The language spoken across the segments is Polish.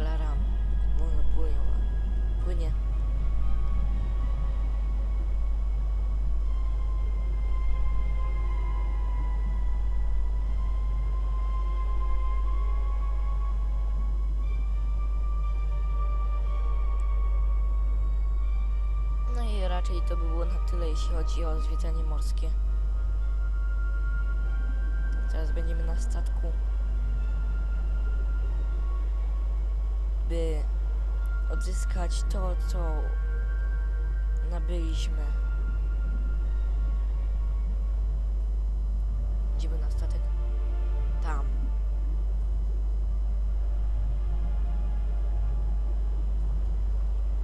Lara wolno płynie. Płynie. No i raczej to by było na tyle, jeśli chodzi o zwiedzanie morskie. Teraz będziemy na statku, by odzyskać to, co nabyliśmy. Idziemy na statek. Tam.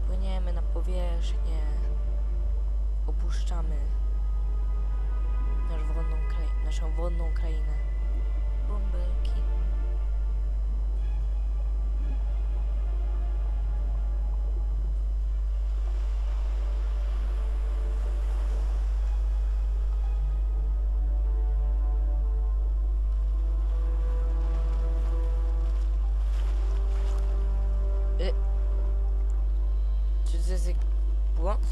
Płyniemy na powierzchnię. Opuszczamy nasz wodną naszą wodną krainę. Bąbelki. Błąd?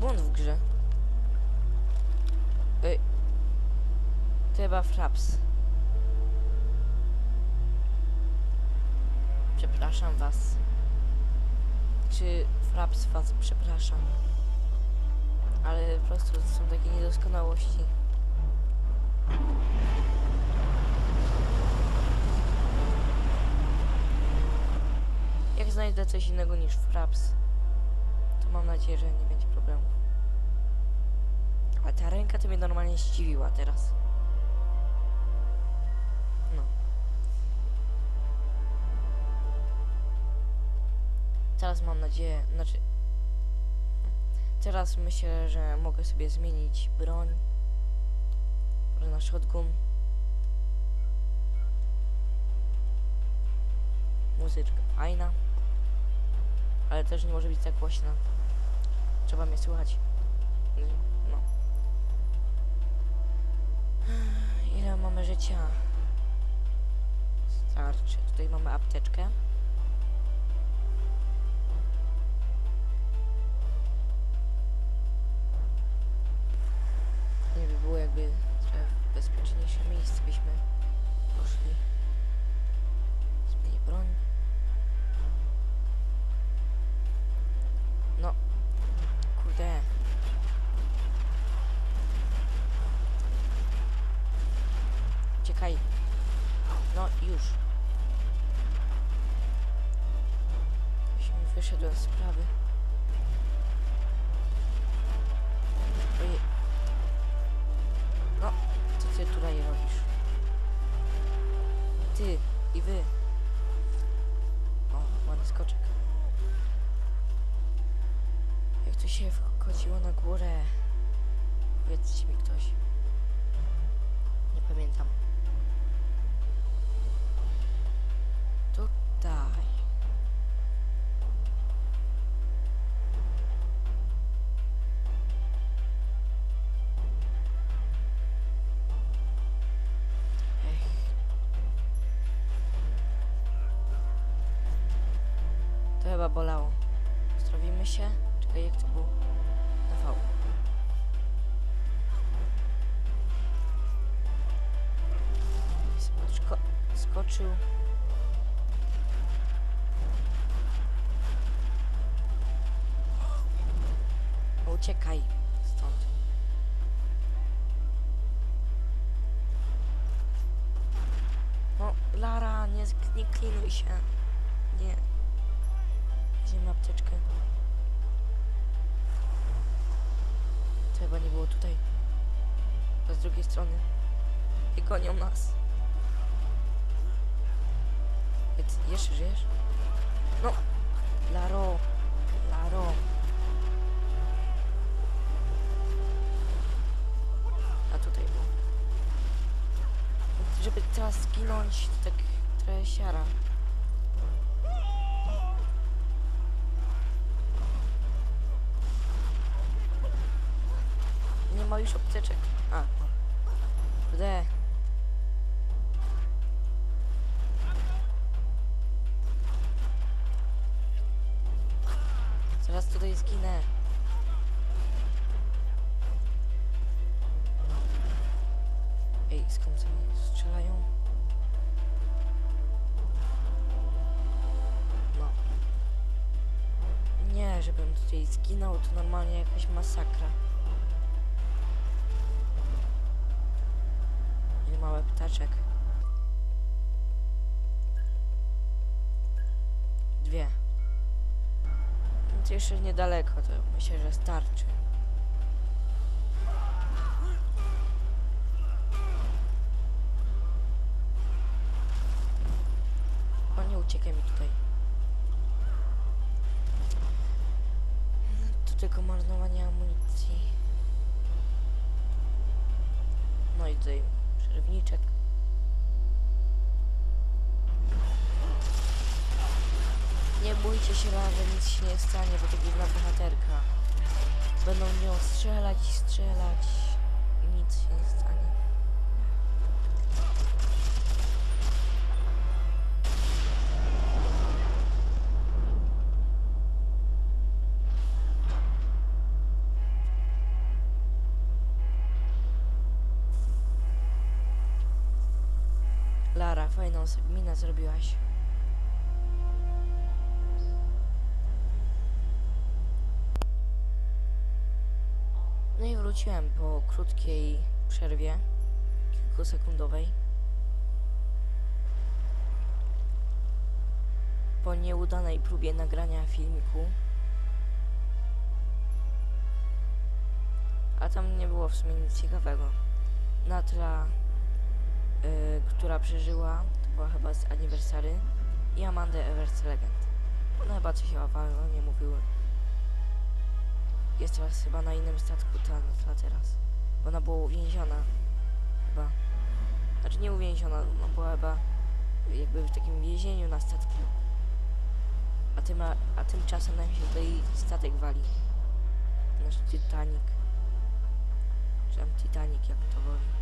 Błąd w grze. Ej. To chyba Fraps. Przepraszam was. Czy Fraps was przepraszam? Ale po prostu są takie niedoskonałości. Jak znajdę coś innego niż Fraps, mam nadzieję, że nie będzie problemu. A ta ręka to mnie normalnie zdziwiła teraz. No. Teraz mam nadzieję, znaczy... Teraz myślę, że mogę sobie zmienić broń. Może na shotgun. Muzyczka fajna. Ale też nie może być tak głośna. Trzeba mnie słuchać. No. Ile mamy życia? Starczy. Tutaj mamy apteczkę. Wyszedłem z sprawy. Ojej. No, co ty tutaj robisz? Ty i wy. O, ładny skoczek. Jak to się wchodziło na górę? Powiedzcie mi ktoś. Nie pamiętam. To chyba bolało. Zdrowimy się? Czekaj, jak to było? Na V. Skoczył. Uciekaj stąd. No, Lara, nie, nie klinuj się. Nie. Apteczkę. To chyba nie było tutaj. To z drugiej strony. I gonią nas. Ej, Jeszcze żyjesz? No! Laro! Laro! A tutaj było. Żeby teraz zginąć, to tak trochę siara. już obtyczek. A. Kurde. Zaraz tutaj zginę. Ej, skąd oni strzelają? No. Nie, żebym tutaj zginął, to normalnie jakaś masakra. Mały ptaczek. Dwie. To jeszcze niedaleko, to myślę, że starczy. O, nie uciekaj mi tutaj. To tylko marnowanie amunicji. No i tutaj przerywniczek. Nie bójcie się, że nic się nie stanie, bo to główna bohaterka. Będą nią strzelać strzelać. i Nic się nie stanie. Fajną minę zrobiłaś. No i wróciłem po krótkiej przerwie, kilkusekundowej. Po nieudanej próbie nagrania filmiku. A tam nie było w sumie nic ciekawego. Natra, która przeżyła, to była chyba z Anniversary, i Amanda Evers Legend. One chyba coś o Avalonie mówiły. Jest teraz chyba na innym statku ta Natra teraz. Bo ona była uwięziona. Chyba. Znaczy nie uwięziona, no była chyba jakby w takim więzieniu na statku. A, tym, a, a tymczasem nam się tutaj statek wali. Nasz Titanic. Czy tam Titanic, jak to woli.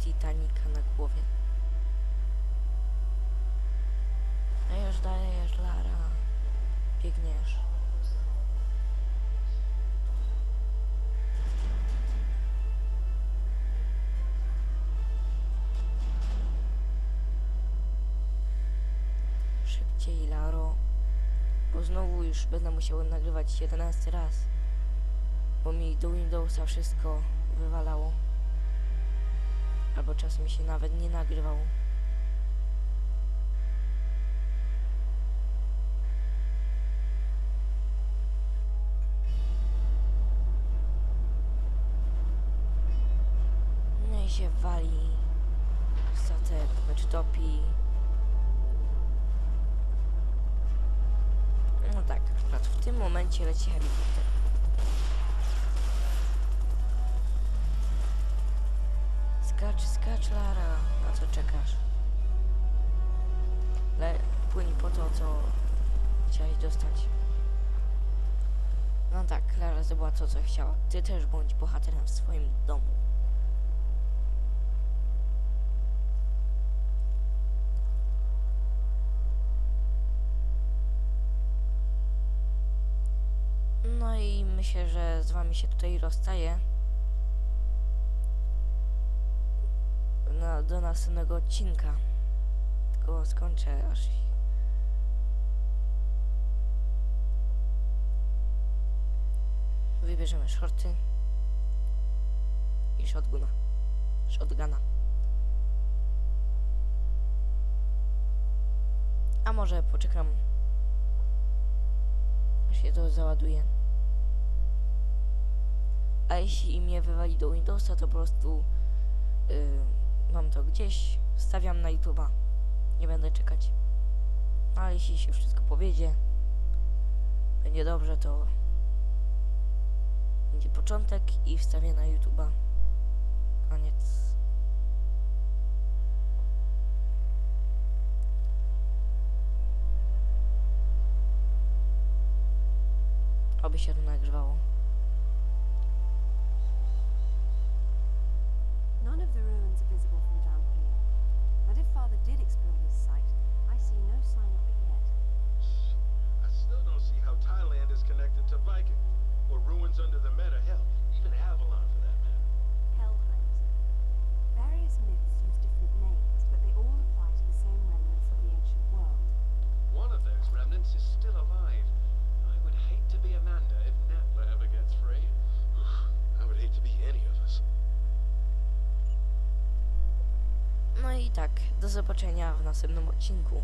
Titanica na głowie. Dajesz, dajesz, Lara. Biegniesz. Szybciej, Laro. Bo znowu już będę musiał nagrywać 11 raz. Bo mi do Windowsa wszystko wywalało. Albo czasem się nawet nie nagrywało. No i się wali statek, znaczy topi. No tak, w tym momencie leci helikopter. Lara, na co czekasz? Le płyń po to, co chciałeś dostać. No tak, Lara zdobyła to, co chciała. Ty też bądź bohaterem w swoim domu. No i myślę, że z wami się tutaj rozstaję. Na, do następnego odcinka. Tylko skończę aż. Wybierzemy shorty i shotguna. Shotguna. A może poczekam aż się to załaduje. A jeśli mnie wywali do Windowsa, to po prostu yy, mam to gdzieś, wstawiam na YouTube'a. Nie będę czekać. A jeśli się wszystko powiedzie, będzie dobrze, to będzie początek i wstawię na YouTube'a. Koniec. Oby się to nagrywało. Zobaczenia w następnym odcinku.